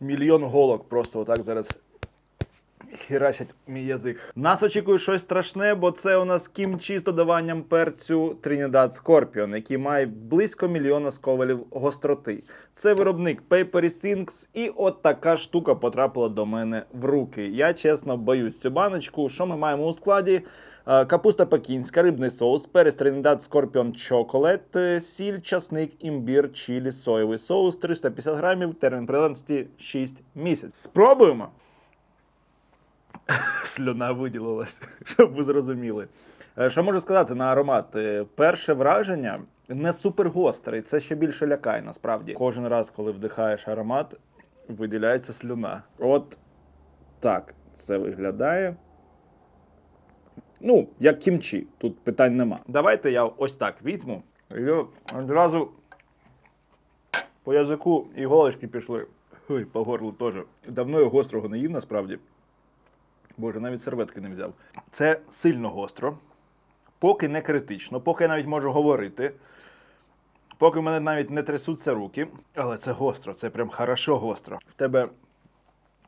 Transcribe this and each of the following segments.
Мільйон голок просто отак зараз хірачать мій язик. Нас очікує щось страшне, бо це у нас кімчі з додаванням перцю Trinidad Scorpion, який має близько мільйона сковелів гостроти. Це виробник Papery Sinks, і от така штука потрапила до мене в руки. Я чесно боюсь цю баночку. Що ми маємо у складі? Е, Капуста пекінська, рибний соус, перець Trinidad Scorpion Chocolate, е, сіль, часник, імбір, чилі, соєвий соус, 350 грамів, термін придатності 6 місяців. Спробуємо! Слюна виділилась, щоб ви зрозуміли. Е, Що можу сказати на аромат? Е, Перше враження не супергострий, це ще більше лякає насправді. Кожен раз, коли вдихаєш аромат, виділяється слюна. От так це виглядає. Ну, як кімчі, тут питань нема. Давайте я ось так візьму. І одразу по язику іголочки пішли. Ой, по горлу теж. Давно я гострого не їв насправді. Боже, навіть серветки не взяв. Це сильно гостро, поки не критично, поки я навіть можу говорити, поки в мене навіть не трясуться руки. Але це гостро, це прям хорошо гостро. В тебе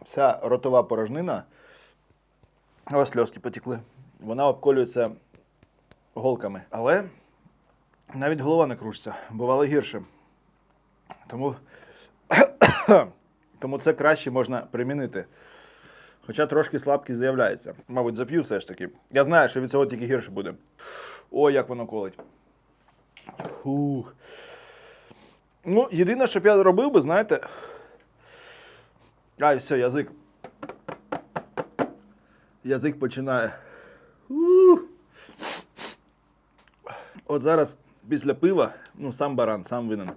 вся ротова порожнина, ось сльозки потекли, вона обколюється голками. Але навіть голова не кружиться, бувало гірше. Тому, Тому це краще можна примінити. Хоча трошки слабкість з'являється. Мабуть, зап'ю все ж таки. Я знаю, що від цього тільки гірше буде. Ой, як воно колить. Фух. Ну, єдине, що б я робив би, знаєте. Ай, все, язик. Язик починає. Ух. От зараз після пива, ну сам баран, сам винен.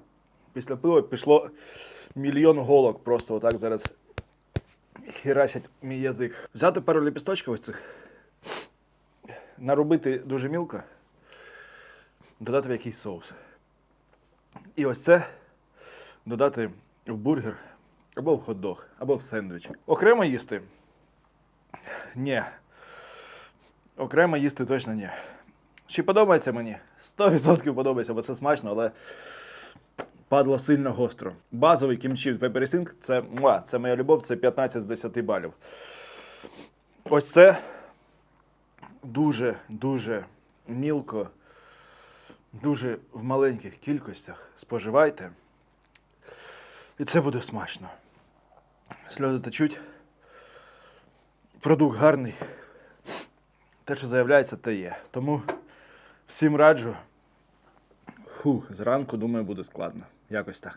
Після пива пішло мільйон голок просто отак зараз хірачать мій язик. Взяти пару ліпісточків ось цих, наробити дуже мілко, додати в якийсь соус. І ось це додати в бургер або в хот-дог, або в сендвіч. Окремо їсти? Ні. Окремо їсти точно ні. Чи подобається мені? 100% подобається, бо це смачно, але падло сильно гостро. Базовий кімчі від Pepper – це, це моя любов, це 15 з 10 балів. Ось це дуже, дуже мілко, дуже в маленьких кількостях споживайте. І це буде смачно. Сльози течуть. Продукт гарний. Те, що заявляється, те є. Тому всім раджу. Фу, зранку, думаю, буде складно. Якось так.